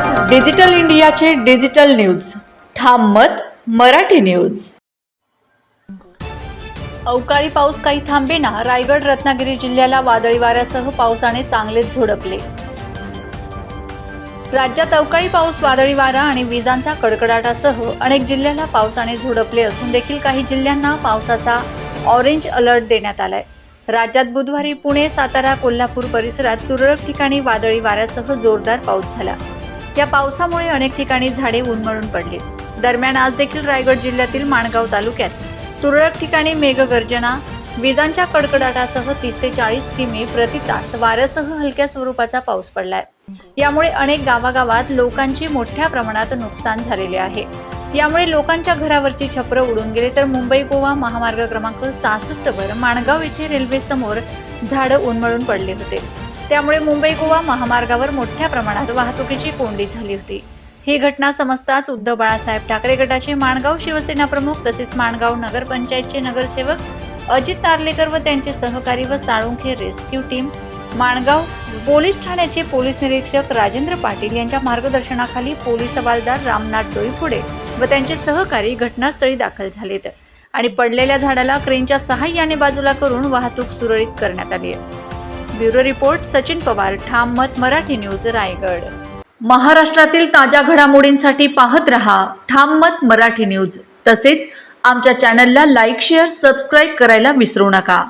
मत डिजिटल इंडियाचे digital news. ठाम मत मराठी न्यूज. अवकाळी पाऊस काही थांबेना रायगड रत्नागिरी जिल्ह्याला वादळी वाऱ्यासह पावसाने चांगलेच झोडपले. राज्यात अवकाळी पाऊस वादळी वारा आणि विजांचा कडकडाटासह अनेक जिल्ह्याला पावसाने झोडपले असून देखील काही जिल्ह्यांना पावसाचा ऑरेंज अलर्ट देण्यात आलाय. राज्यात बुधवारी पुणे सातारा कोल्हापूर परिसरात तुरळक ठिकाणी वादळी वाऱ्यासह जोरदार पाऊस झाला. या पावसामुळे अनेक ठिकाणी झाडे उन्मळून पडली. दरम्यान आज देखील रायगड जिल्ह्यातील माणगाव तालुक्यात तुरळक ठिकाणी मेघगर्जना विजांच्या कडकडाटासह तीस ते चाळीस किमी प्रति तास वाऱ्यासह हलक्या स्वरूपाचा पाऊस पडलाय. यामुळे अनेक गावागावात लोकांची मोठ्या प्रमाणात नुकसान झालेले आहे. यामुळे लोकांच्या घरावरची छपरं उडून गेले तर मुंबई गोवा महामार्ग क्रमांक सहासष्ट वर माणगाव येथे रेल्वे समोर झाडं उन्मळून पडले होते. त्यामुळे मुंबई गोवा महामार्गावर मोठ्या प्रमाणात वाहतुकीची कोंडी झाली होती. ही घटना समजताच उद्धव बाळासाहेब ठाकरे गटाचे माणगाव शिवसेना प्रमुख तसेच माणगाव नगरपंचायतचे नगरसेवक अजित तारलेकर व त्यांचे सहकारी व Salunkhe rescue team Mangaon police ठाण्याचे पोलीस निरीक्षक राजेंद्र पाटील यांच्या मार्गदर्शनाखाली पोलीस हवालदार रामनाथ डोईफुडे व त्यांचे सहकारी घटनास्थळी दाखल झालेत आणि पडलेल्या झाडाला क्रेनच्या सहाय्याने बाजूला करून वाहतूक सुरळीत करण्यात आली आहे. ब्युरो रिपोर्ट सचिन पवार ठाम मत मराठी न्यूज रायगड. महाराष्ट्रातील ताज्या घडामोडींसाठी पाहत रहा ठाम मत मराठी न्यूज. तसेच आमच्या चॅनलला लाईक शेअर सबस्क्राईब करायला विसरू नका.